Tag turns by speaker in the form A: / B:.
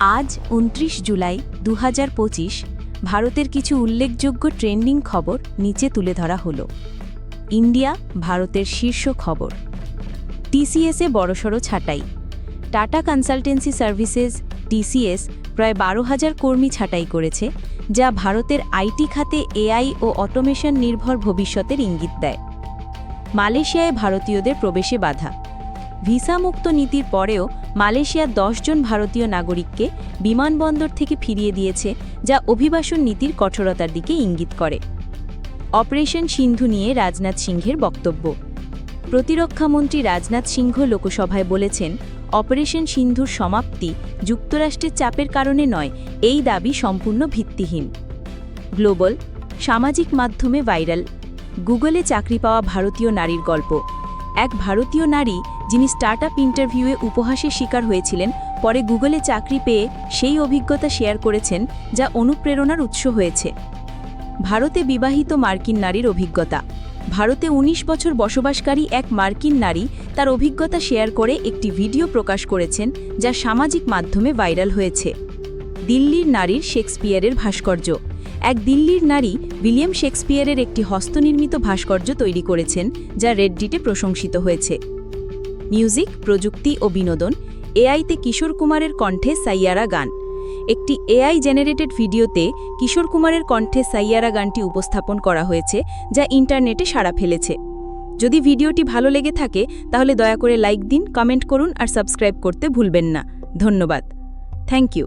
A: আজ উনত্রিশ জুলাই দু হাজার পঁচিশ, ভারতের কিছু উল্লেখযোগ্য ট্রেন্ডিং খবর নিচে তুলে ধরা হলো। ইন্ডিয়া, ভারতের শীর্ষ খবর। টিসিএসে বড়সড় ছাঁটাই। টাটা কনসালটেন্সি সার্ভিসেস, টিসিএস, প্রায় বারো হাজার কর্মী ছাঁটাই করেছে, যা ভারতের আইটি খাতে এআই ও অটোমেশন নির্ভর ভবিষ্যতের ইঙ্গিত দেয়। মালয়েশিয়ায় ভারতীয়দের প্রবেশে বাধা। ভিসামুক্ত নীতির পরেও মালয়েশিয়ার জন ভারতীয় নাগরিককে বিমানবন্দর থেকে ফিরিয়ে দিয়েছে, যা অভিবাসন নীতির কঠোরতার দিকে ইঙ্গিত করে। অপারেশন সিন্ধু নিয়ে রাজনাথ সিংহের বক্তব্য। প্রতিরক্ষামন্ত্রী রাজনাথ সিংহ লোকসভায় বলেছেন, অপারেশন সিন্ধুর সমাপ্তি যুক্তরাষ্ট্রের চাপের কারণে নয়, এই দাবি সম্পূর্ণ ভিত্তিহীন। গ্লোবাল, সামাজিক মাধ্যমে ভাইরাল। গুগলে চাকরি পাওয়া ভারতীয় নারীর গল্প। এক ভারতীয় নারী যিনি স্টার্টআপ ইন্টারভিউয়ে উপহাসের শিকার হয়েছিলেন, পরে গুগলে চাকরি পেয়ে সেই অভিজ্ঞতা শেয়ার করেছেন, যা অনুপ্রেরণার উৎস হয়েছে। ভারতে বিবাহিত মার্কিন নারীর অভিজ্ঞতা। ভারতে ১৯ বছর বসবাসকারী এক মার্কিন নারী তার অভিজ্ঞতা শেয়ার করে একটি ভিডিও প্রকাশ করেছেন, যা সামাজিক মাধ্যমে ভাইরাল হয়েছে। দিল্লির নারীর শেক্সপিয়ারের ভাস্কর্য। এক দিল্লির নারী উইলিয়াম শেক্সপিয়ারের একটি হস্তনির্মিত ভাস্কর্য তৈরি করেছেন, যা রেডডিটে প্রশংসিত হয়েছে। মিউজিক, প্রযুক্তি ও বিনোদন, এআইতে কিশোর কুমারের কণ্ঠে সাইয়ারা গান। একটি এআই জেনারেটেড ভিডিওতে কিশোর কুমারের কণ্ঠে সাইয়ারা গানটি উপস্থাপন করা হয়েছে, যা ইন্টারনেটে সাড়া ফেলেছে। যদি ভিডিওটি ভালো লেগে থাকে, তাহলে দয়া করে লাইক দিন, কমেন্ট করুন আর সাবস্ক্রাইব করতে ভুলবেন না। ধন্যবাদ। Thank you.